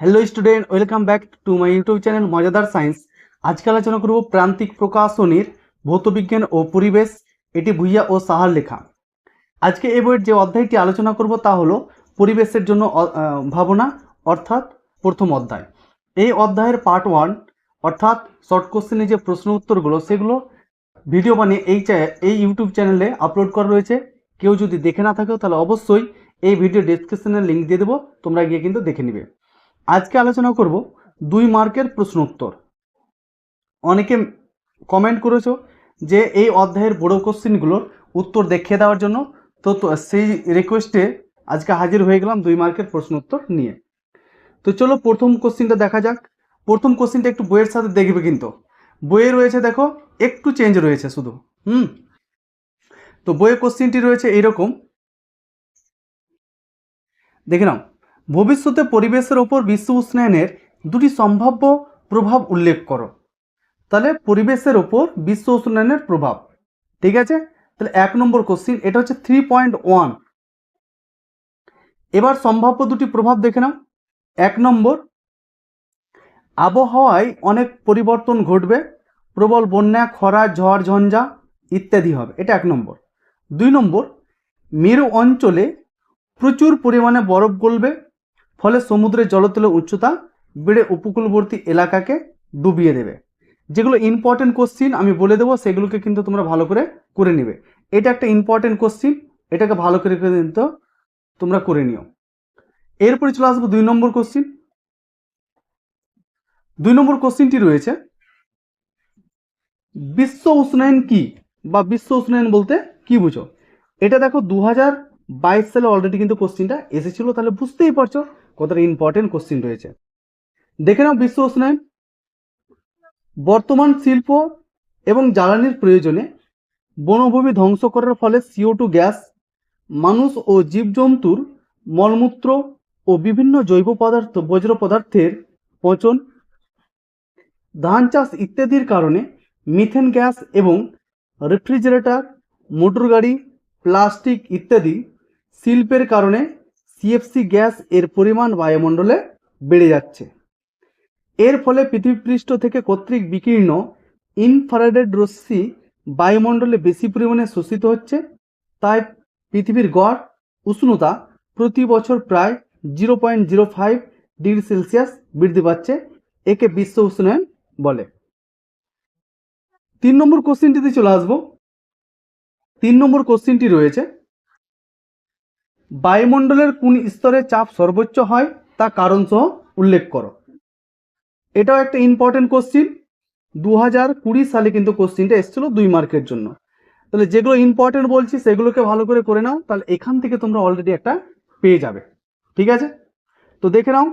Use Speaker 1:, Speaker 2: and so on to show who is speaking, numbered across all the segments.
Speaker 1: Hello student welcome back to my YouTube channel মজাদার science আজকে আলোচনা করব প্রান্তিক প্রকাশনীর ভৌতবিজ্ঞান ও পরিবেশ, এটি ভুইয়া ও সাহার লেখা। আজকে এই বইয়ের যে অধ্যায়টি আলোচনা করব তা হলো পরিবেশের জন্য ভাবনা, অর্থাৎ প্রথম অধ্যায়। এই অধ্যায়ের পার্ট ওয়ান অর্থাৎ শর্ট কোশ্চেনে যে প্রশ্ন উত্তরগুলো, সেগুলো ভিডিও বানিয়ে এই এই ইউটিউব চ্যানেলে আপলোড করা রয়েছে। কেউ যদি দেখে না থাকো তাহলে অবশ্যই এই ভিডিও ডেসক্রিপশনে লিঙ্ক দিয়ে দেবো, তোমরা গিয়ে কিন্তু দেখে নিবে। আজকে আলোচনা করব দুই মার্কের প্রশ্ন উত্তর অনেকে কমেন্ট করেছ যে এই অধ্যায়ের বড় কোশ্চেনগুলোর উত্তর দেখিয়ে দেওয়ার জন্য, তো সেই রিকোয়েস্টে আজকে হাজির হয়ে গেলাম দুই মার্কের প্রশ্ন উত্তর নিয়ে। তো চলো প্রথম কোশ্চেনটা দেখা যাক। প্রথম কোশ্চেনটা একটু বইয়ের সাথে দেখবে কিন্তু। বইয়ে রয়েছে দেখো, একটু চেঞ্জ রয়েছে শুধু। হুম? তো বইয়ের কোশ্চেনটি রয়েছে এইরকম। দেখে নাও। ভবিষ্যতে পরিবেশের ওপর বিশ্ব উষ্ণায়নের দুটি সম্ভাব্য প্রভাব উল্লেখ করো। তাহলে পরিবেশের ওপর বিশ্ব উষ্ণায়নের প্রভাব। ঠিক আছে? তাহলে এক নম্বর কোশ্চিন এটা হচ্ছে থ্রি পয়েন্ট ওয়ান এবার সম্ভাব্য দুটি প্রভাব দেখে নাও। এক নম্বর, আবহাওয়ায় অনেক পরিবর্তন ঘটবে। প্রবল বন্যা, খরা, ঝড়, ঝঞ্ঝা ইত্যাদি হবে। এটা এক নম্বর। দুই নম্বর, মেরু অঞ্চলে প্রচুর পরিমাণে বরফ গলবে। ফলে সমুদ্রের জলতলের উচ্চতা বেড়ে উপকূলবর্তী এলাকাকে ডুবিয়ে দেবে। যেগুলো ইম্পর্টেন্ট কোশ্চিন আমি বলে দেবো, সেগুলোকে কিন্তু তোমরা ভালো করে করে নেবে। এটা একটা ইম্পর্টেন্ট কোশ্চিন এটাকে ভালো করে কিন্তু তোমরা করে নিও। এরপরে চলে আসব দুই নম্বর কোশ্চিন দুই নম্বর কোশ্চিনটি রয়েছে, বিশ্ব উষ্ণায়ন কি বা বিশ্ব উষ্ণায়ন বলতে কি বুঝো? এটা দেখো দু সালে অলরেডি কিন্তু কোশ্চিনটা এসেছিল, তাহলে বুঝতেই পারছ কতটা ইম্পর্টেন্ট কোশ্চিন রয়েছে। দেখে নাও বিশ্ব উষ্ণায়ন বর্তমান শিল্প এবং জ্বালানির প্রয়োজনে বনভূমি ধ্বংস করার ফলে সিও টু গ্যাস, মানুষ ও জীবজন্তুর মলমূত্র ও বিভিন্ন জৈব পদার্থ, বজ্র পদার্থের পচন, ধান চাষ ইত্যাদির কারণে মিথেন গ্যাস এবং রেফ্রিজারেটর, মোটর গাড়ি, প্লাস্টিক ইত্যাদি শিল্পের কারণে সিএফসি গ্যাস এর পরিমাণ বায়ুমণ্ডলে বেড়ে যাচ্ছে। এর ফলে পৃথিবীপৃষ্ঠ থেকে কর্তৃক বিকীর্ণ ইনফ্রারেড রশ্মি বায়ুমণ্ডলে বেশি পরিমাণে শোষিত হচ্ছে, তাই পৃথিবীর গড় উষ্ণতা প্রতি বছর প্রায় zero point zero five degree Celsius বৃদ্ধি পাচ্ছে, একে বিশ্ব উষ্ণায়ন বলে। তিন নম্বর কোশ্চিনটিতে চলে আসব। তিন নম্বর কোশ্চিনটি রয়েছে বায়ুমণ্ডলের কোন স্তরে চাপ সর্বোচ্চ হয় তা কারণ সহ উল্লেখ করো। এটাও একটা ইম্পর্টেন্ট কোশ্চিন দু হাজার কুড়ি সালে কিন্তু কোশ্চিনটা এসেছিল দুই মার্কের জন্য। তাহলে যেগুলো ইম্পর্টেন্ট বলছি সেগুলোকে ভালো করে করে নাও, তাহলে এখান থেকে তোমরা অলরেডি একটা পেয়ে যাবে। ঠিক আছে? তো দেখে নাও,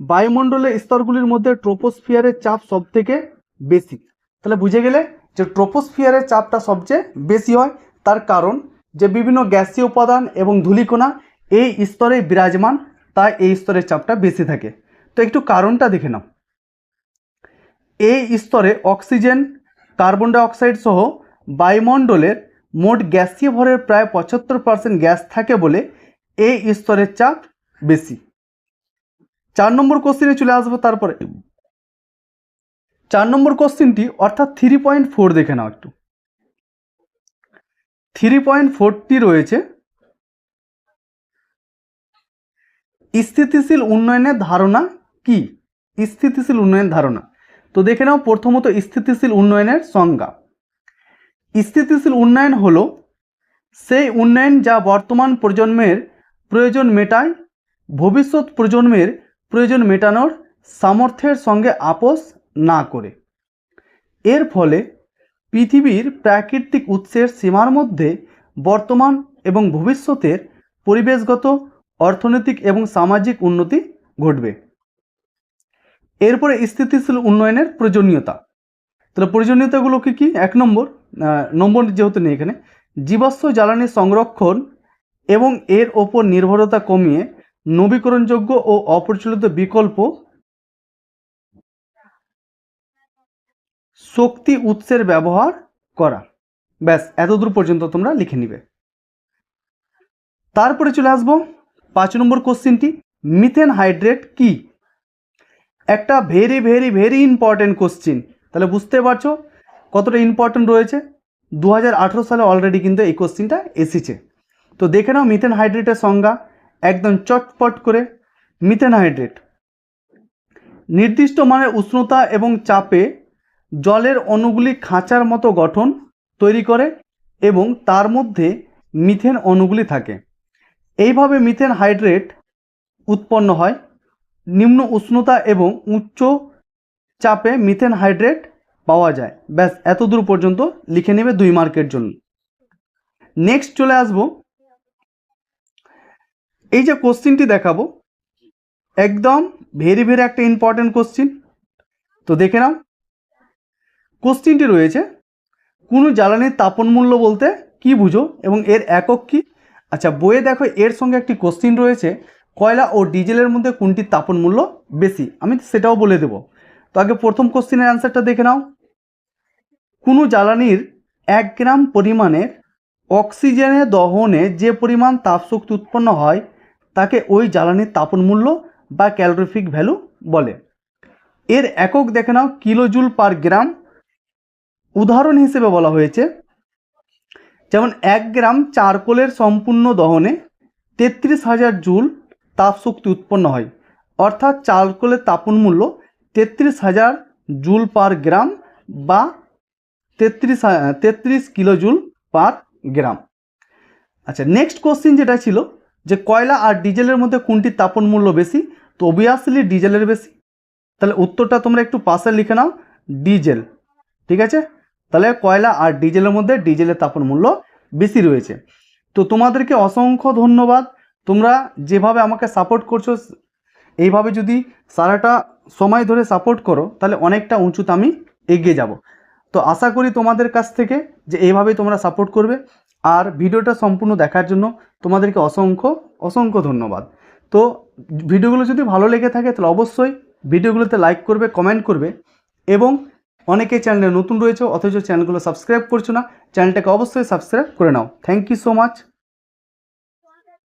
Speaker 1: বায়ুমণ্ডলের স্তরগুলির মধ্যে ট্রোপোস্ফিয়ারের চাপ সব থেকে বেশি। তাহলে বুঝে গেলে যে ট্রোপোস্ফিয়ারের চাপটা সবচেয়ে বেশি হয়, তার কারণ যে বিভিন্ন গ্যাসীয় উপাদান এবং ধূলিকণা এই স্তরে বিরাজমান, তাই এই স্তরের চাপটা বেশি থাকে। তো একটু কারণটা দেখে নাও। এই স্তরে অক্সিজেন, কার্বন ডাইঅক্সাইড সহ বায়ুমণ্ডলের মোট গ্যাসীয় ভরের প্রায় পঁচাত্তর পার্সেন্ট গ্যাস থাকে বলে এই স্তরের চাপ বেশি। চার নম্বর কোশ্চিনে চলে আসব তারপরে। চার নম্বর কোশ্চিনটি অর্থাৎ থ্রি পয়েন্ট ফোর দেখে নাও একটু। থ্রি পয়েন্ট ফোরটি রয়েছে। স্থিতিশীল উন্নয়নের ধারণা কি? স্থিতিশীল উন্নয়নের ধারণা। তো দেখে নাও প্রথমত স্থিতিশীল উন্নয়নের সংজ্ঞা। স্থিতিশীল উন্নয়ন হলো সেই উন্নয়ন যা বর্তমান প্রজন্মের প্রয়োজন মেটায়, ভবিষ্যৎ প্রজন্মের প্রয়োজন মেটানোর সামর্থ্যের সঙ্গে আপোষ না করে। এর ফলে পৃথিবীর প্রাকৃতিক উৎসের সীমার মধ্যে বর্তমান এবং ভবিষ্যতের পরিবেশগত, অর্থনৈতিক এবং সামাজিক উন্নতি ঘটবে। এরপরে স্থিতিশীল উন্নয়নের প্রয়োজনীয়তা। তাহলে প্রয়োজনীয়তাগুলো কি কি? এক নম্বর নম্বর যেহেতু নেই এখানে, জীবাশ্ম জ্বালানি সংরক্ষণ এবং এর ওপর নির্ভরতা কমিয়ে নবীকরণযোগ্য ও অপ্রচলিত বিকল্প শক্তি উৎসের ব্যবহার করা। ব্যাস, এতদূর পর্যন্ত তোমরা লিখে নিবে। তারপরে চলে আসব পাঁচ নম্বর কোশ্চিনটি, মিথেন হাইড্রেট কি? একটা very very very important question তাহলে বুঝতে পারছ কতটা ইম্পর্টেন্ট রয়েছে? দু হাজার আঠারো সালে অলরেডি কিন্তু এই কোশ্চিনটা এসেছে। তো দেখে নাও মিথেন হাইড্রেটের সংজ্ঞা, একদম চটপট করে। মিথেন হাইড্রেট, নির্দিষ্ট মানের উষ্ণতা এবং চাপে জলের অণুগুলি খাঁচার মতো গঠন তৈরি করে এবং তার মধ্যে মিথেন অণুগুলি থাকে। এইভাবে মিথেন হাইড্রেট উৎপন্ন হয়। নিম্ন উষ্ণতা এবং উচ্চ চাপে মিথেন হাইড্রেট পাওয়া যায়। ব্যাস এত দূর পর্যন্ত লিখে নেবে দুই মার্কের জন্য। নেক্সট চলে আসব। এই যে কোশ্চিনটি দেখাবো, একদম ভেরি ভেরি একটা ইম্পর্টেন্ট কোশ্চিন তো দেখে নাও। কোশ্চিনটি রয়েছে, কোনো জ্বালানির তাপন মূল্য বলতে কি বুঝো এবং এর একক কি? আচ্ছা বইয়ে দেখো এর সঙ্গে একটি কোশ্চিন রয়েছে, কয়লা ও ডিজেলের মধ্যে কোনটির তাপন মূল্য বেশি? আমি সেটাও বলে দেব। তো আগে প্রথম কোশ্চিনের অ্যান্সারটা দেখে নাও। কোনো জ্বালানির এক গ্রাম পরিমাণের অক্সিজেনের দহনে যে পরিমাণ তাপশক্তি উৎপন্ন হয়, তাকে ওই জ্বালানির তাপন মূল্য বা ক্যালোরিফিক ভ্যালু বলে। এর একক দেখে নাও, কিলোজুল পার গ্রাম উদাহরণ হিসেবে বলা হয়েছে, যেমন এক গ্রাম চারকোলের সম্পূর্ণ দহনে তেত্রিশ হাজার জুল তাপশক্তি উৎপন্ন হয়, অর্থাৎ চারকোলের তাপন মূল্য তেত্রিশ হাজার জুল পার গ্রাম বা তেত্রিশ তেত্রিশ কিলোজুল পার গ্রাম। আচ্ছা নেক্সট কোশ্চিন যেটা ছিল যে কয়লা আর ডিজেলের মধ্যে কোনটির তাপন মূল্য বেশি? তো অবভিয়াসলি ডিজেলের বেশি। তাহলে উত্তরটা তোমরা একটু পাশে লিখে নাও, ডিজেল। ঠিক আছে? তাহলে কয়লা আর ডিজেলের মধ্যে ডিজেলের তাপন মূল্য বেশি রয়েছে। তো তোমাদেরকে অসংখ্য ধন্যবাদ। তোমরা যেভাবে আমাকে সাপোর্ট করছ, এইভাবে যদি সারাটা সময় ধরে সাপোর্ট করো, তাহলে অনেকটা উঁচুতে আমি এগিয়ে যাব। তো আশা করি তোমাদের কাছ থেকে যে এইভাবেই তোমরা সাপোর্ট করবে। আর ভিডিওটা সম্পূর্ণ দেখার জন্য তোমাদেরকে অসংখ্য অসংখ্য ধন্যবাদ। তো ভিডিওগুলো যদি ভালো লেগে থাকে, তাহলে অবশ্যই ভিডিওগুলোতে লাইক করবে কমেন্ট করবে এবং অনেকে চ্যানেলে নতুন রয়েছে, অথচ চ্যানেলগুলো সাবস্ক্রাইব করছ না, চ্যানেলটাকে অবশ্যই সাবস্ক্রাইব করে নাও। Thank you so much